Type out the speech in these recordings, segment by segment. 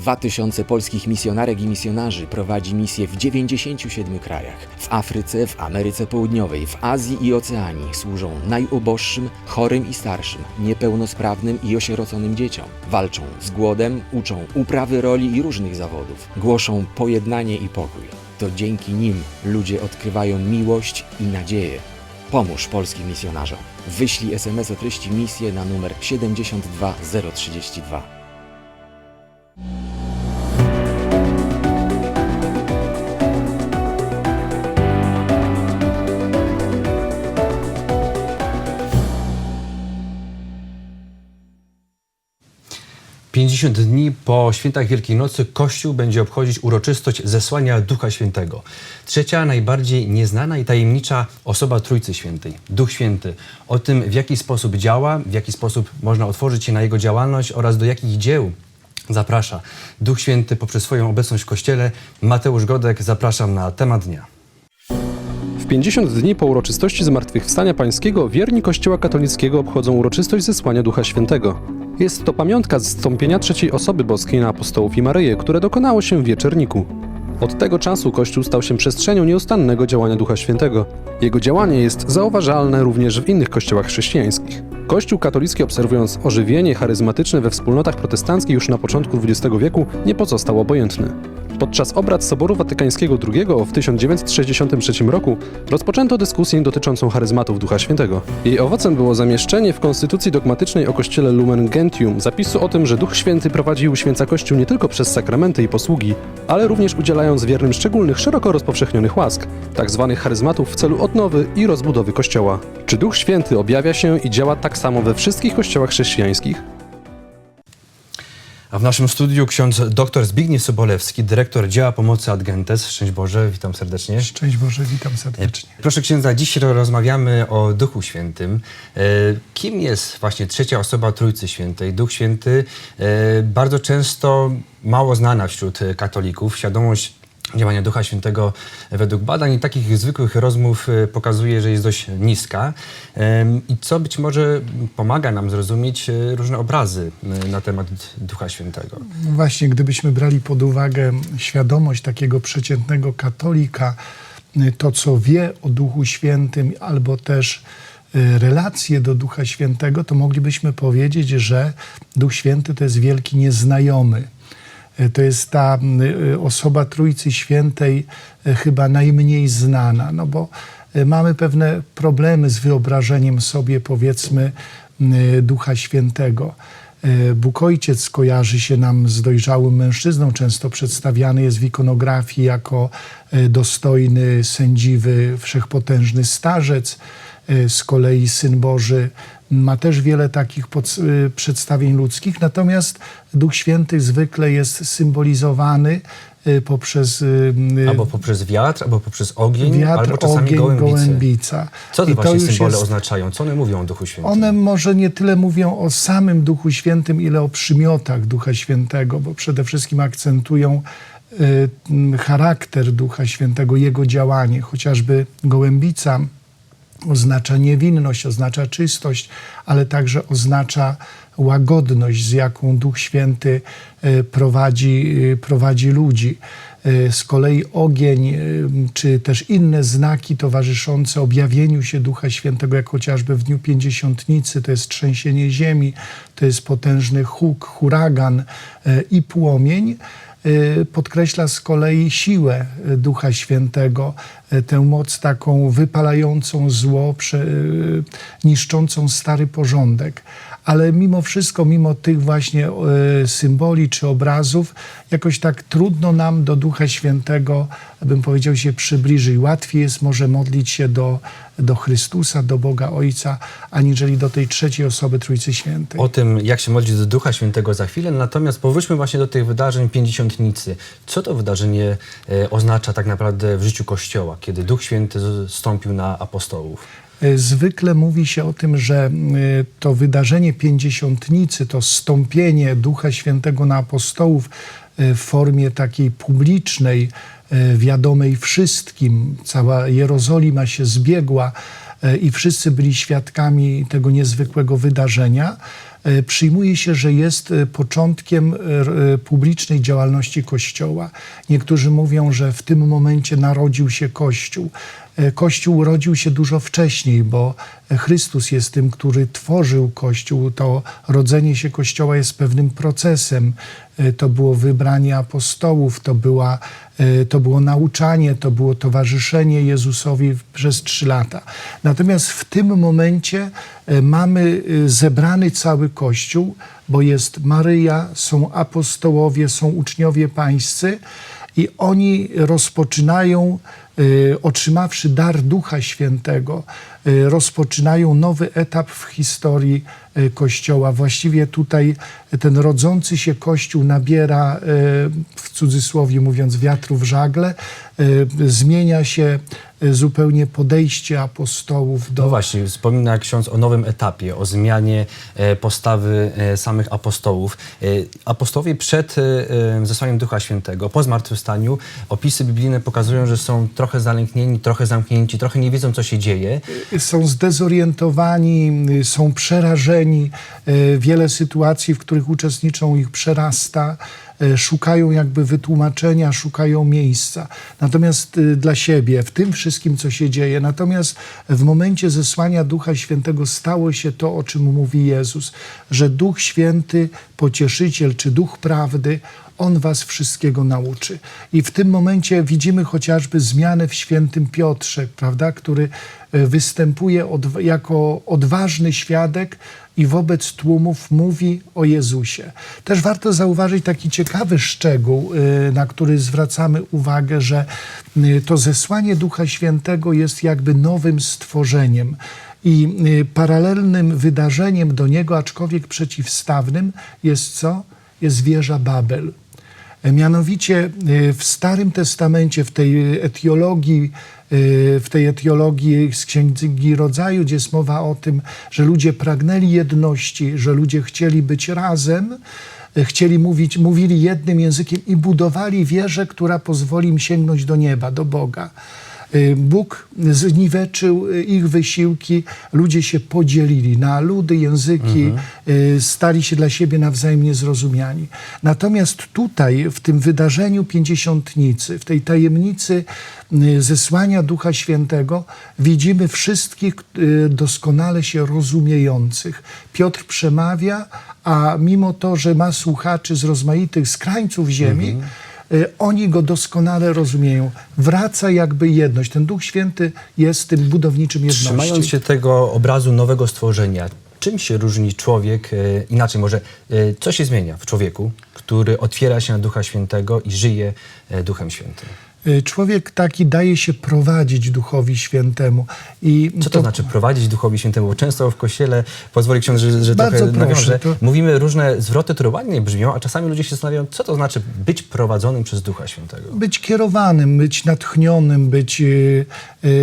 2000 polskich misjonarek i misjonarzy prowadzi misje w 97 krajach. W Afryce, w Ameryce Południowej, w Azji i Oceanii służą najuboższym, chorym i starszym, niepełnosprawnym i osieroconym dzieciom. Walczą z głodem, uczą uprawy roli i różnych zawodów. Głoszą pojednanie i pokój. To dzięki nim ludzie odkrywają miłość i nadzieję. Pomóż polskim misjonarzom. Wyślij SMS o treści misję na numer 72032. Pięćdziesiąt dni po świętach Wielkiej Nocy Kościół będzie obchodzić uroczystość zesłania Ducha Świętego. Trzecia, najbardziej nieznana i tajemnicza osoba Trójcy Świętej, Duch Święty. O tym, w jaki sposób działa, w jaki sposób można otworzyć się na jego działalność oraz do jakich dzieł zaprasza Duch Święty poprzez swoją obecność w Kościele. Mateusz Godek, zapraszam na temat dnia. W 50 dni po uroczystości Zmartwychwstania Pańskiego wierni Kościoła katolickiego obchodzą uroczystość zesłania Ducha Świętego. Jest to pamiątka zstąpienia trzeciej osoby boskiej na apostołów i Maryję, które dokonało się w wieczerniku. Od tego czasu Kościół stał się przestrzenią nieustannego działania Ducha Świętego. Jego działanie jest zauważalne również w innych kościołach chrześcijańskich. Kościół katolicki obserwując ożywienie charyzmatyczne we wspólnotach protestanckich już na początku XX wieku nie pozostał obojętny. Podczas obrad Soboru Watykańskiego II w 1963 roku rozpoczęto dyskusję dotyczącą charyzmatów Ducha Świętego. Jej owocem było zamieszczenie w konstytucji dogmatycznej o kościele Lumen Gentium zapisu o tym, że Duch Święty prowadzi i uświęca Kościół nie tylko przez sakramenty i posługi, ale również udzielając wiernym szczególnych, szeroko rozpowszechnionych łask, tak zwanych charyzmatów w celu odnowy i rozbudowy Kościoła. Czy Duch Święty objawia się i działa tak samo we wszystkich kościołach chrześcijańskich? A w naszym studiu ksiądz dr Zbigniew Sobolewski, dyrektor dzieła pomocy Ad Gentes. Szczęść Boże, witam serdecznie. Szczęść Boże, witam serdecznie. Proszę księdza, dziś rozmawiamy o Duchu Świętym. E, Kim jest właśnie trzecia osoba Trójcy Świętej? Duch Święty e, bardzo często mało znana wśród katolików. Świadomość działania Ducha Świętego według badań i takich zwykłych rozmów e, pokazuje, że jest dość niska. I co być może pomaga nam zrozumieć e, różne obrazy e, na temat Ducha Świętego. No Właśnie, gdybyśmy brali pod uwagę świadomość takiego przeciętnego katolika, y, to co wie o Duchu Świętym, albo też y, relacje do Ducha Świętego, to moglibyśmy powiedzieć, że Duch Święty to jest wielki nieznajomy. Y, To jest ta y, osoba Trójcy Świętej y, chyba najmniej znana, no bo mamy pewne problemy z wyobrażeniem sobie, powiedzmy, Ducha Świętego. E, Bóg Ojciec kojarzy się nam z dojrzałym mężczyzną, często przedstawiany jest w ikonografii jako e, dostojny, sędziwy, wszechpotężny starzec. E, Z kolei Syn Boży ma też wiele takich pod, e, przedstawień ludzkich, natomiast Duch Święty zwykle jest symbolizowany e, poprzez e, Albo poprzez wiatr, albo poprzez ogień, wiatr, albo czasami ogień, gołębice. gołębica. Co te I właśnie symbole jest- oznaczają? Co one mówią o Duchu Świętym? one może nie tyle mówią o samym Duchu Świętym, ile o przymiotach Ducha Świętego, bo przede wszystkim akcentują y, charakter Ducha Świętego, jego działanie. Chociażby gołębica oznacza niewinność, oznacza czystość, ale także oznacza łagodność, z jaką Duch Święty y, prowadzi, y, prowadzi ludzi. Y, Z kolei ogień, czy też inne znaki towarzyszące objawieniu się Ducha Świętego, jak chociażby w Dniu Pięćdziesiątnicy, to jest trzęsienie ziemi, to jest potężny huk, huragan i płomień, podkreśla z kolei siłę y, Ducha Świętego, y, tę moc taką wypalającą zło, y, niszczącą stary porządek. Ale mimo wszystko, mimo tych właśnie y, symboli czy obrazów, jakoś tak trudno nam do Ducha Świętego, bym powiedział, się przybliżyć. Łatwiej jest może modlić się do, do Chrystusa, do Boga Ojca, aniżeli do tej trzeciej osoby Trójcy Świętej. O tym, jak się modlić do Ducha Świętego za chwilę, natomiast powróćmy właśnie do tych wydarzeń Pięćdziesiątnicy. Co to wydarzenie e, oznacza tak naprawdę w życiu Kościoła, kiedy Duch Święty zstąpił na apostołów? Y, Zwykle mówi się o tym, że y, to wydarzenie pięćdziesiątnicy, to stąpienie Ducha Świętego na apostołów y, w formie takiej publicznej, wiadomej wszystkim, cała Jerozolima się zbiegła i wszyscy byli świadkami tego niezwykłego wydarzenia, e, przyjmuje się, że jest e, początkiem e, e, publicznej działalności Kościoła. Niektórzy mówią, że w tym momencie narodził się Kościół. E, Kościół urodził się dużo wcześniej, bo Chrystus jest tym, który tworzył Kościół. To rodzenie się Kościoła jest pewnym procesem. E, To było wybranie apostołów, to, była, e, to było nauczanie, to było towarzyszenie Jezusowi przez trzy lata. Natomiast w tym momencie e, mamy e, zebrany cały Kościół, bo jest Maryja, są apostołowie, są uczniowie pańscy i oni rozpoczynają, otrzymawszy dar Ducha Świętego, y, rozpoczynają nowy etap w historii y, Kościoła. Właściwie tutaj ten rodzący się Kościół nabiera, y, w cudzysłowie mówiąc, wiatru w żagle, y, zmienia się y, zupełnie podejście apostołów do No właśnie, wspomina ksiądz o nowym etapie, o zmianie e, postawy e, samych apostołów. E, Apostołowie przed zesłaniem Ducha Świętego, po zmartwychwstaniu, opisy biblijne pokazują, że są trochę zalęknieni, trochę zamknięci, trochę nie wiedzą, co się dzieje. są zdezorientowani, y, są przerażeni. Y, Wiele sytuacji, w których uczestniczą, ich przerasta. Y, Szukają jakby wytłumaczenia, szukają miejsca. Natomiast y, dla siebie, w tym wszystkim, co się dzieje. Natomiast w momencie zesłania Ducha Świętego stało się to, o czym mówi Jezus, że Duch Święty, pocieszyciel czy Duch Prawdy, on was wszystkiego nauczy. I w tym momencie widzimy chociażby zmianę w świętym Piotrze, prawda, który e, występuje od, jako odważny świadek i wobec tłumów mówi o Jezusie. Też warto zauważyć taki ciekawy szczegół, y, na który zwracamy uwagę, że y, to zesłanie Ducha Świętego jest jakby nowym stworzeniem. I y, paralelnym wydarzeniem do niego, aczkolwiek przeciwstawnym, jest co? Jest wieża Babel. E, Mianowicie w Starym Testamencie, w tej etiologii, w tej etiologii z Księgi Rodzaju, gdzie jest mowa o tym, że ludzie pragnęli jedności, że ludzie chcieli być razem, y, chcieli mówić, mówili jednym językiem i budowali wieżę, która pozwoli im sięgnąć do nieba, do Boga. Y, Bóg zniweczył y, ich wysiłki, ludzie się podzielili na ludy, języki, y, stali się dla siebie nawzajem niezrozumiani. Natomiast tutaj, w tym wydarzeniu pięćdziesiątnicy, w tej tajemnicy zesłania Ducha Świętego, widzimy wszystkich doskonale się rozumiejących. Piotr przemawia, a mimo to, że ma słuchaczy z rozmaitych skrańców ziemi, Y, Oni go doskonale rozumieją. Wraca jakby jedność. Ten Duch Święty jest tym budowniczym jedności. Trzymając się tego obrazu nowego stworzenia, czym się różni człowiek, e, inaczej może, e, co się zmienia w człowieku, który otwiera się na Ducha Świętego i żyje Duchem Świętym? Y, Człowiek taki daje się prowadzić Duchowi Świętemu. I Co to, znaczy prowadzić Duchowi Świętemu? Bo często w Kościele, pozwoli ksiądz, że, że trochę proszę, nawiążę, to- mówimy różne zwroty, które ładnie brzmią, a czasami ludzie się zastanawiają, co to znaczy być prowadzonym przez Ducha Świętego. być kierowanym, być natchnionym, być, y,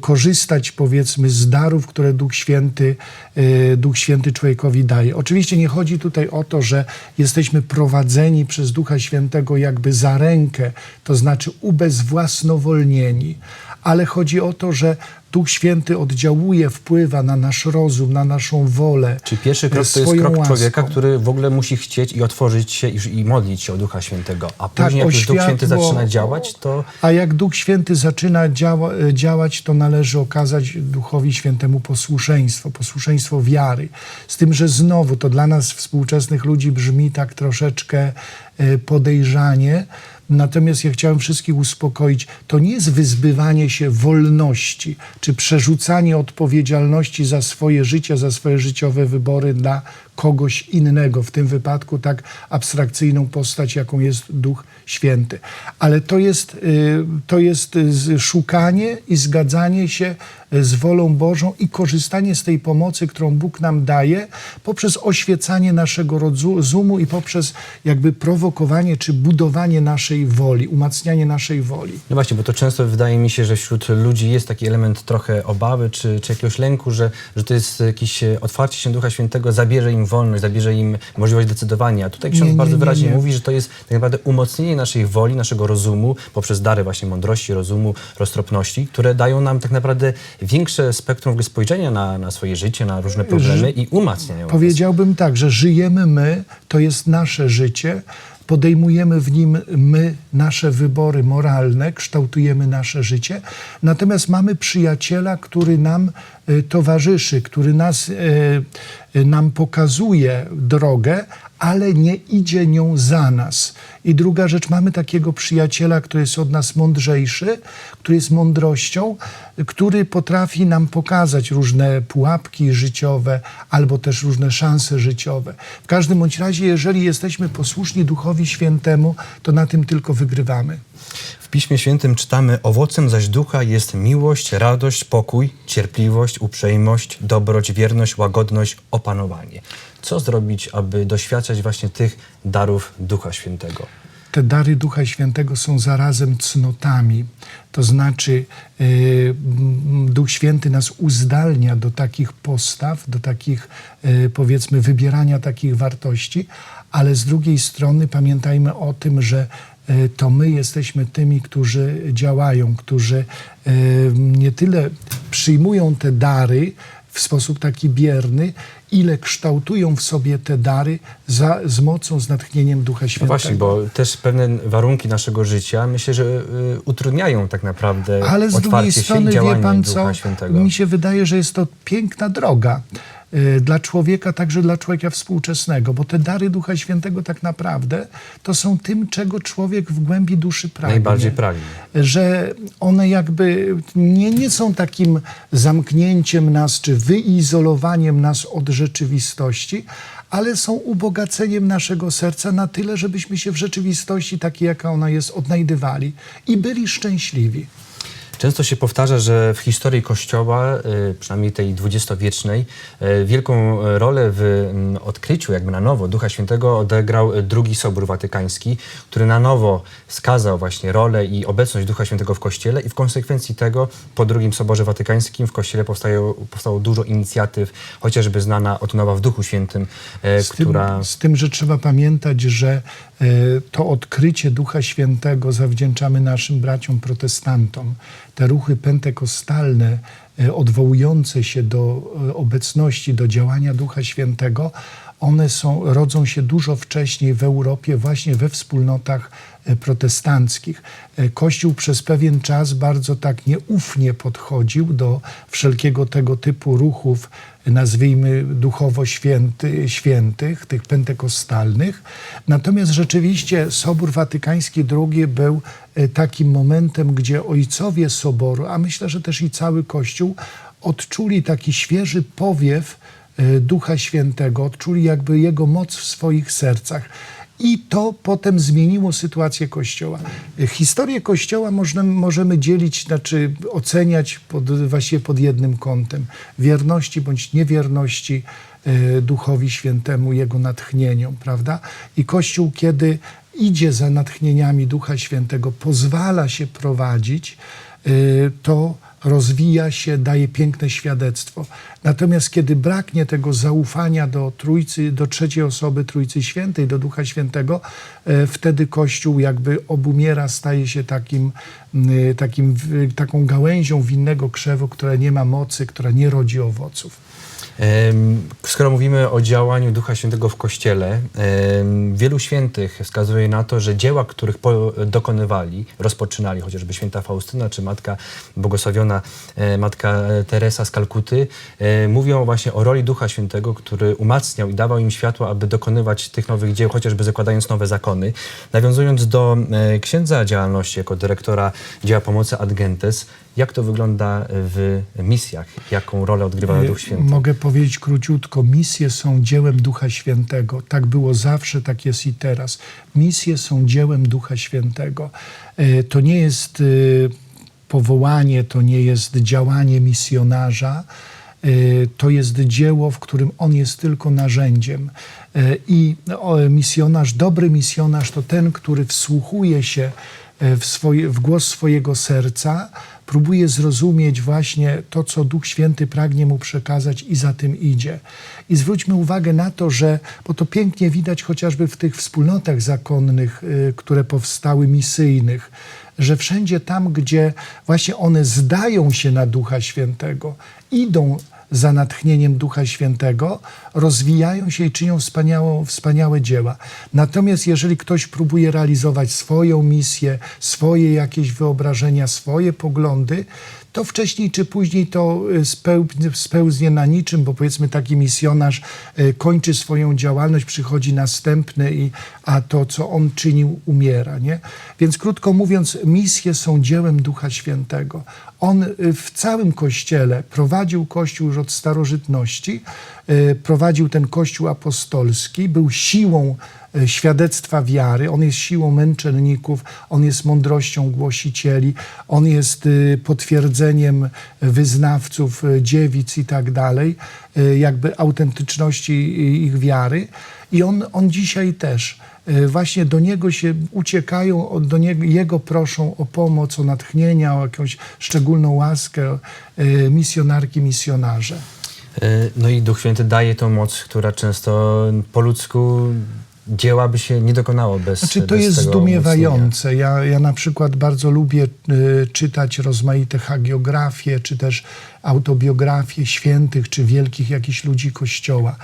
korzystać powiedzmy z darów, które Duch Święty, y, Duch Święty człowiekowi daje. Oczywiście nie chodzi tutaj o to, że jesteśmy prowadzeni przez Ducha Świętego jakby za rękę, to znaczy ubezwłasnowolnieni, ale chodzi o to, że Duch Święty oddziałuje, wpływa na nasz rozum, na naszą wolę. Czy pierwszy e, krok to jest krok łaską. człowieka, który w ogóle musi chcieć i otworzyć się i, i modlić się o Ducha Świętego, a później jak Tak, o już Duch Święty zaczyna działać, to A jak Duch Święty zaczyna działa, działać, to należy okazać Duchowi Świętemu posłuszeństwo, posłuszeństwo wiary. Z tym, że znowu to dla nas współczesnych ludzi brzmi tak troszeczkę e, podejrzanie. Natomiast ja chciałem wszystkich uspokoić. To nie jest wyzbywanie się wolności, czy przerzucanie odpowiedzialności za swoje życie, za swoje życiowe wybory na kogoś innego, w tym wypadku tak abstrakcyjną postać, jaką jest Duch Święty. Ale to jest, y, to jest y, szukanie i zgadzanie się y, z wolą Bożą i korzystanie z tej pomocy, którą Bóg nam daje, poprzez oświecanie naszego rozumu i poprzez jakby prowokowanie czy budowanie naszej woli, umacnianie naszej woli. No właśnie, bo to często wydaje mi się, że wśród ludzi jest taki element trochę obawy czy, czy jakiegoś lęku, że, że to jest jakieś e, otwarcie się Ducha Świętego, zabierze im wolność, zabierze im możliwość decydowania. A tutaj ksiądz Nie, nie, bardzo nie, wyraźnie nie. mówi, że to jest tak naprawdę umocnienie naszej woli, naszego rozumu poprzez dary właśnie mądrości, rozumu, roztropności, które dają nam tak naprawdę większe spektrum w spojrzenia na, na swoje życie, na różne problemy i umacniają nas. Powiedziałbym tak, że żyjemy my, to jest nasze życie, podejmujemy w nim my nasze wybory moralne, kształtujemy nasze życie, natomiast mamy przyjaciela, który nam e, towarzyszy, który nas, e, e, nam pokazuje drogę, ale nie idzie nią za nas. I druga rzecz, mamy takiego przyjaciela, który jest od nas mądrzejszy, który jest mądrością, który potrafi nam pokazać różne pułapki życiowe albo też różne szanse życiowe. W każdym bądź razie, jeżeli jesteśmy posłuszni Duchowi Świętemu, to na tym tylko wygrywamy. W Piśmie Świętym czytamy: Owocem zaś ducha jest miłość, radość, pokój, cierpliwość, uprzejmość, dobroć, wierność, łagodność, opanowanie. Co zrobić, aby doświadczać właśnie tych darów Ducha Świętego? te dary Ducha Świętego są zarazem cnotami. To znaczy, mm, Duch Święty nas uzdalnia do takich postaw, do takich, yy, powiedzmy, wybierania takich wartości, ale z drugiej strony pamiętajmy o tym, że yy, to my jesteśmy tymi, którzy działają, którzy nie tyle przyjmują te dary w sposób taki bierny, ile kształtują w sobie te dary za, z mocą, z natchnieniem Ducha No Świętego. właśnie, bo też pewne warunki naszego życia myślę, że y, utrudniają tak naprawdę Ale z drugiej otwarcie się i strony, wie pan Ducha co, Świętego. mi się wydaje, że jest to piękna droga dla człowieka, także dla człowieka współczesnego, bo te dary Ducha Świętego tak naprawdę to są tym, czego człowiek w głębi duszy pragnie. Najbardziej pragnie. Że one jakby nie, nie są takim zamknięciem nas, czy wyizolowaniem nas od rzeczywistości, ale są ubogaceniem naszego serca na tyle, żebyśmy się w rzeczywistości takiej, jaka ona jest, odnajdywali i byli szczęśliwi. Często się powtarza, że w historii Kościoła, y, przynajmniej tej dwudziestowiecznej, y, wielką rolę w mm, odkryciu jakby na nowo Ducha Świętego odegrał drugi Sobór Watykański, który na nowo skazał właśnie rolę i obecność Ducha Świętego w Kościele i w konsekwencji tego po drugim Soborze Watykańskim w Kościele powstało, powstało dużo inicjatyw, chociażby znana Odnowa w Duchu Świętym, y, Z tym, która... z tym, że trzeba pamiętać, że to odkrycie Ducha Świętego zawdzięczamy naszym braciom protestantom. Te ruchy pentekostalne, e, odwołujące się do e, obecności, do działania Ducha Świętego, one są, rodzą się dużo wcześniej w Europie, właśnie we wspólnotach protestanckich. E, Kościół przez pewien czas bardzo tak nieufnie podchodził do wszelkiego tego typu ruchów, nazwijmy duchowo święty, świętych, tych pentekostalnych. Natomiast rzeczywiście Sobór Watykański II był e, takim momentem, gdzie ojcowie Soboru, a myślę, że też i cały Kościół, odczuli taki świeży powiew e, Ducha Świętego, odczuli jakby Jego moc w swoich sercach. I to potem zmieniło sytuację Kościoła. Historię Kościoła możemy, dzielić, znaczy oceniać pod, właściwie pod jednym kątem. Wierności bądź niewierności e, Duchowi Świętemu, Jego natchnieniom, prawda? I Kościół, kiedy idzie za natchnieniami Ducha Świętego, pozwala się prowadzić, to rozwija się, daje piękne świadectwo. Natomiast kiedy braknie tego zaufania do Trójcy, do trzeciej osoby Trójcy Świętej, do Ducha Świętego, e, wtedy Kościół jakby obumiera, staje się takim, m, takim, taką gałęzią winnego krzewu, która nie ma mocy, która nie rodzi owoców. Skoro mówimy o działaniu Ducha Świętego w Kościele, wielu świętych wskazuje na to, że dzieła, których dokonywali, rozpoczynali, chociażby święta Faustyna czy Matka Błogosławiona e, Matka Teresa z Kalkuty, e, mówią właśnie o roli Ducha Świętego, który umacniał i dawał im światło, aby dokonywać tych nowych dzieł, chociażby zakładając nowe zakony. Nawiązując do e, księdza działalności jako dyrektora dzieła pomocy Ad Gentes, jak to wygląda w misjach? Jaką rolę odgrywa Duch Święty? Mogę powiedzieć króciutko, misje są dziełem Ducha Świętego. Tak było zawsze, tak jest i teraz. Misje są dziełem Ducha Świętego. E, To nie jest e, powołanie, to nie jest działanie misjonarza. To jest dzieło, w którym on jest tylko narzędziem. I misjonarz, dobry misjonarz to ten, który wsłuchuje się w, swoje, w głos swojego serca, próbuje zrozumieć właśnie to, co Duch Święty pragnie mu przekazać i za tym idzie. I zwróćmy uwagę na to, że, bo to pięknie widać chociażby w tych wspólnotach zakonnych, y, które powstały misyjnych, że wszędzie tam, gdzie właśnie one zdają się na Ducha Świętego, idą za natchnieniem Ducha Świętego, rozwijają się i czynią wspaniałą, wspaniałe dzieła. Natomiast jeżeli ktoś próbuje realizować swoją misję, swoje jakieś wyobrażenia, swoje poglądy, to wcześniej czy później to y, speł- spełznie na niczym, bo powiedzmy taki misjonarz y, kończy swoją działalność, przychodzi następny, i, a to, co on czynił, umiera. Nie? Więc krótko mówiąc, misje są dziełem Ducha Świętego. On y, w całym Kościele prowadził Kościół już od starożytności, prowadził ten Kościół apostolski, był siłą świadectwa wiary, on jest siłą męczenników, on jest mądrością głosicieli, on jest y, potwierdzeniem wyznawców, y, dziewic i tak dalej, jakby autentyczności ich wiary. I on, on dzisiaj też właśnie do niego się uciekają, do niego, jego proszą o pomoc, o natchnienia, o jakąś szczególną łaskę misjonarki, misjonarze. E, No i Duch Święty daje tą moc, która często po ludzku dzieła by się nie dokonało bez Znaczy, to bez jest tego zdumiewające. Ja, ja na przykład bardzo lubię y, czytać rozmaite hagiografie, czy też autobiografie świętych, czy wielkich jakichś ludzi Kościoła.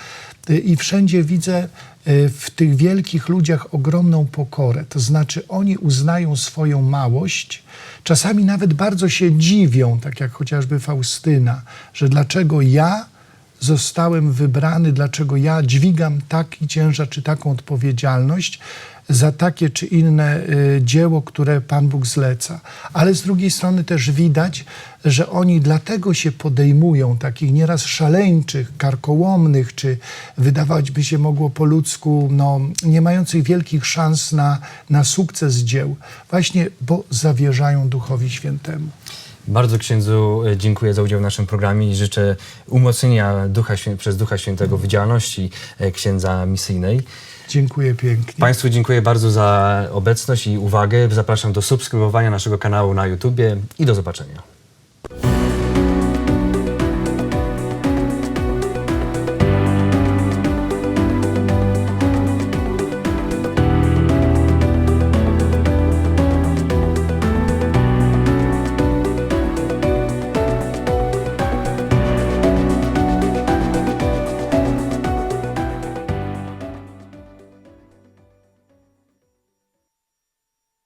Y, I wszędzie widzę y, w tych wielkich ludziach ogromną pokorę. To znaczy, oni uznają swoją małość, czasami nawet bardzo się dziwią, tak jak chociażby Faustyna, że dlaczego ja zostałem wybrany, dlaczego ja dźwigam taki ciężar czy taką odpowiedzialność za takie czy inne y, dzieło, które Pan Bóg zleca. Ale z drugiej strony też widać, że oni dlatego się podejmują takich nieraz szaleńczych, karkołomnych, czy wydawać by się mogło po ludzku, no, nie mających wielkich szans na, na sukces dzieł, właśnie bo zawierzają Duchowi Świętemu. Bardzo księdzu e, dziękuję za udział w naszym programie i życzę umocnienia Ducha Świę- przez Ducha Świętego w działalności e, księdza misyjnej. Dziękuję pięknie. Państwu dziękuję bardzo za obecność i uwagę. Zapraszam do subskrybowania naszego kanału na YouTubie i do zobaczenia.